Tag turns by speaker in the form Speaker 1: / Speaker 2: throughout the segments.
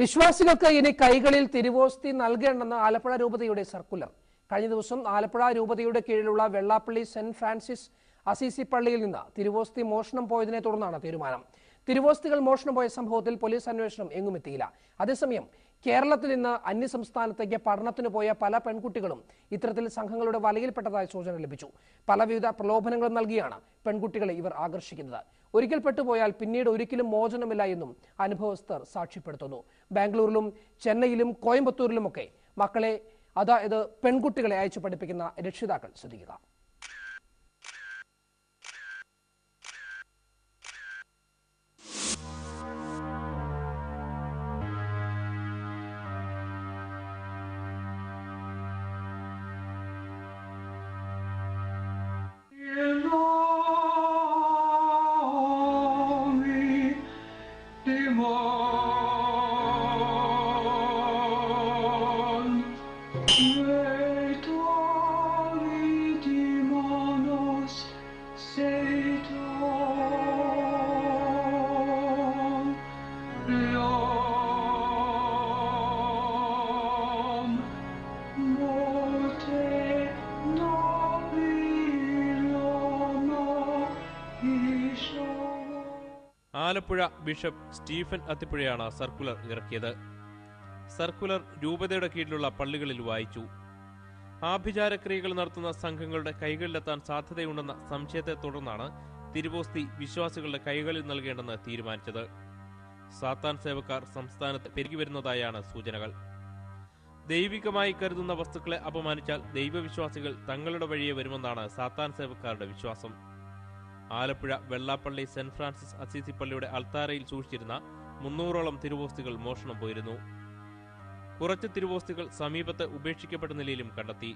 Speaker 1: വിശ്വാസികൾക്ക് ഇനി കൈകളിൽ തിരുവോസ്തി നൽകേണ്ടെന്ന് ആലപ്പുഴ രൂപതയുടെ സർക്കുലർ കഴിഞ്ഞ ദിവസം ആലപ്പുഴ രൂപതയുടെ കീഴിലുള്ള വെള്ളാപ്പള്ളി സെന്റ് ഫ്രാൻസിസ് അസീസി പള്ളിയിൽ നിന്ന് തിരുവോസ്തി മോഷണം പോയതിനെ തുടർന്നാണ് തീരുമാനം. തിരുവോസ്തികൾ മോഷണം പോയ സംഭവത്തിൽ പോലീസ് അന്വേഷണം എങ്ങുമെത്തിയില്ല അതേസമയം കേരളത്തിൽ നിന്ന് അന്യസംസ്ഥാനത്തേക്ക് പഠനത്തിന് പോയ പല പെൺകുട്ടികളും ഇത്തരത്തിൽ സംഘങ്ങളുടെ വലയിൽപ്പെട്ടതായി സൂചന ലഭിച്ചു. പലവിധ പ്രലോഭനങ്ങളും നൽകിയാണ് പെൺകുട്ടികളെ ഇവർ ആകർഷിക്കുന്നത്. ഒരിക്കൽ പെട്ടുപോയാൽ പിന്നീട് ഒരിക്കലും മോചനമില്ല എന്നും അനുഭവസ്ഥർ സാക്ഷ്യപ്പെടുത്തുന്നു. ബാംഗ്ലൂരിലും ചെന്നൈയിലും കോയമ്പത്തൂരിലുമൊക്കെ മക്കളെ അതായത് പെൺകുട്ടികളെ അയച്ചു പഠിപ്പിക്കുന്ന രക്ഷിതാക്കൾ ശ്രദ്ധിക്കുക.
Speaker 2: ആലപ്പുഴ ബിഷപ്പ് സ്റ്റീഫൻ അത്തിപ്പുഴയാണ് സർക്കുലർ ഇറക്കിയത്. സർക്കുലർ രൂപതയുടെ കീഴിലുള്ള പള്ളികളിൽ വായിച്ചു. ആഭിചാരക്രിയകൾ നടത്തുന്ന സംഘങ്ങളുടെ കൈകളിലെത്താൻ സാധ്യതയുണ്ടെന്ന സംശയത്തെ തുടർന്നാണ് തിരുവോസ്തി വിശ്വാസികളുടെ കൈകളിൽ നൽകേണ്ടെന്ന് തീരുമാനിച്ചത്. സാത്താൻ സേവക്കാർ സംസ്ഥാനത്ത് പെരുകിവരുന്നതായാണ് സൂചനകൾ. ദൈവികമായി കരുതുന്ന വസ്തുക്കളെ അപമാനിച്ചാൽ ദൈവവിശ്വാസികൾ തങ്ങളുടെ വഴിയെ വരുമെന്നാണ് സാത്താൻ സേവക്കാരുടെ വിശ്വാസം. Alappuzha Vellappally saint Francis Assisi പള്ളിയുടെ അൾത്താരയിൽ സൂക്ഷിച്ചിരുന്ന മുന്നൂറോളം തിരുവോസ്തികൾ മോഷണം പോയിരുന്നു. കുറച്ച് തിരുവോസ്തികൾ സമീപത്ത് ഉപേക്ഷിക്കപ്പെട്ട നിലയിലും കണ്ടെത്തി.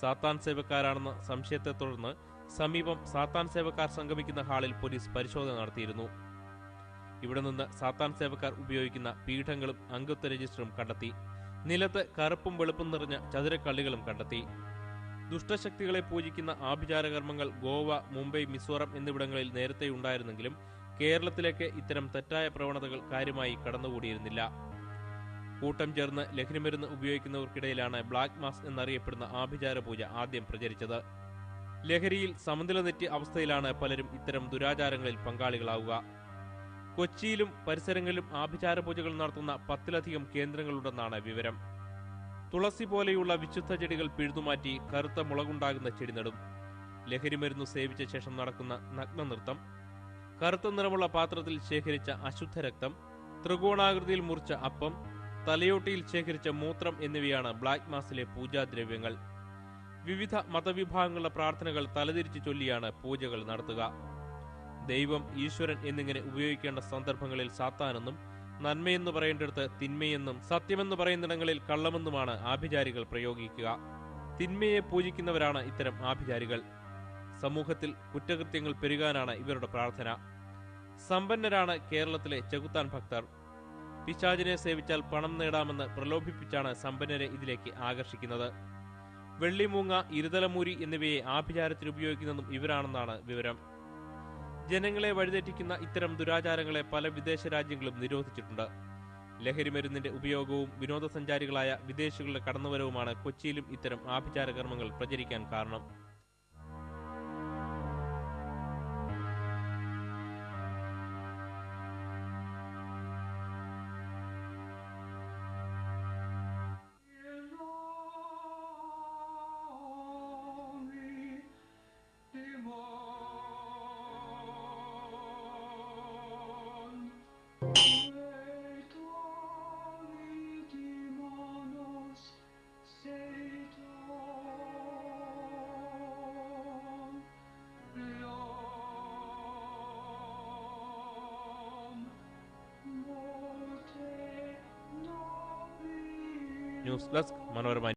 Speaker 2: സാത്താൻ സേവക്കാരാണെന്ന സംശയത്തെ തുടർന്ന് സമീപം സാത്താൻ സേവക്കാർ സംഗമിക്കുന്ന ഹാളിൽ പോലീസ് പരിശോധന നടത്തിയിരുന്നു. ഇവിടെ നിന്ന് സാത്താൻ സേവക്കാർ ഉപയോഗിക്കുന്ന പീഠങ്ങളും അംഗത്വ രജിസ്റ്ററും കണ്ടെത്തി. നിലത്ത് കറുപ്പും വെളുപ്പും നിറഞ്ഞ ചതുരക്കള്ളികളും കണ്ടെത്തി. ദുഷ്ടശക്തികളെ പൂജിക്കുന്ന ആഭിചാരകർമ്മങ്ങൾ ഗോവ മുംബൈ മിസോറം എന്നിവിടങ്ങളിൽ നേരത്തെ ഉണ്ടായിരുന്നെങ്കിലും കേരളത്തിലേക്ക് ഇത്തരം തെറ്റായ പ്രവണതകൾ കാര്യമായി കടന്നുകൂടിയിരുന്നില്ല. കൂട്ടം ചേർന്ന് ലഹരിമരുന്ന് ഉപയോഗിക്കുന്നവർക്കിടയിലാണ് ബ്ലാക്ക് മാസ് എന്നറിയപ്പെടുന്ന ആഭിചാര പൂജ ആദ്യം പ്രചരിച്ചത്. ലഹരിയിൽ സമനില തെറ്റിയ അവസ്ഥയിലാണ് പലരും ഇത്തരം ദുരാചാരങ്ങളിൽ പങ്കാളികളാവുക. കൊച്ചിയിലും പരിസരങ്ങളിലും ആഭിചാര പൂജകൾ നടത്തുന്ന പത്തിലധികം കേന്ദ്രങ്ങളുണ്ടെന്നാണ് വിവരം. തുളസി പോലെയുള്ള വിശുദ്ധ ചെടികൾ പിഴുതുമാറ്റി കറുത്ത മുളകുണ്ടാകുന്ന ചെടി നടും. ലഹരിമരുന്ന് സേവിച്ച ശേഷം നടക്കുന്ന നഗ്ന നൃത്തം കറുത്ത നിറമുള്ള പാത്രത്തിൽ ശേഖരിച്ച അശുദ്ധ രക്തം ത്രികോണാകൃതിയിൽ മുറിച്ച അപ്പം തലയോട്ടിയിൽ ശേഖരിച്ച മൂത്രം എന്നിവയാണ് ബ്ലാക്ക് മാസിലെ പൂജാദ്രവ്യങ്ങൾ. വിവിധ മതവിഭാഗങ്ങളുടെ പ്രാർത്ഥനകൾ തലതിരിച്ചു ചൊല്ലിയാണ് പൂജകൾ നടത്തുക. ദൈവം ഈശ്വരൻ എന്നിങ്ങനെ ഉപയോഗിക്കേണ്ട സന്ദർഭങ്ങളിൽ സാത്താനെന്നും നന്മയെന്ന് പറയേണ്ടിടത്ത് തിന്മയെന്നും സത്യമെന്ന് പറയുന്നിടങ്ങളിൽ കള്ളമെന്നുമാണ് ആഭിചാരികൾ പ്രയോഗിക്കുക. തിന്മയെ പൂജിക്കുന്നവരാണ് ഇത്തരം ആഭിചാരികൾ. സമൂഹത്തിൽ കുറ്റകൃത്യങ്ങൾ പെരുകാനാണ് ഇവരുടെ പ്രാർത്ഥന. സമ്പന്നരാണ് കേരളത്തിലെ ചെകുത്താൻ ഭക്തർ. പിശാചിനെ സേവിച്ചാൽ പണം നേടാമെന്ന് പ്രലോഭിപ്പിച്ചാണ് സമ്പന്നരെ ഇതിലേക്ക് ആകർഷിക്കുന്നത്. വെള്ളിമൂങ്ങ ഇരുതലമൂരി എന്നിവയെ ആഭിചാരത്തിൽ ഉപയോഗിക്കുന്നതും ഇവരാണെന്നാണ് വിവരം. ജനങ്ങളെ വഴിതെറ്റിക്കുന്ന ഇത്തരം ദുരാചാരങ്ങളെ പല വിദേശ രാജ്യങ്ങളും നിരോധിച്ചിട്ടുണ്ട്. ലഹരിമരുന്നിന്റെ ഉപയോഗവും വിനോദസഞ്ചാരികളായ വിദേശികളുടെ കടന്നുവരവുമാണ് കൊച്ചിയിലും ഇത്തരം ആഭിചാര കർമ്മങ്ങൾ പ്രചരിക്കാൻ കാരണം. News desk Manorama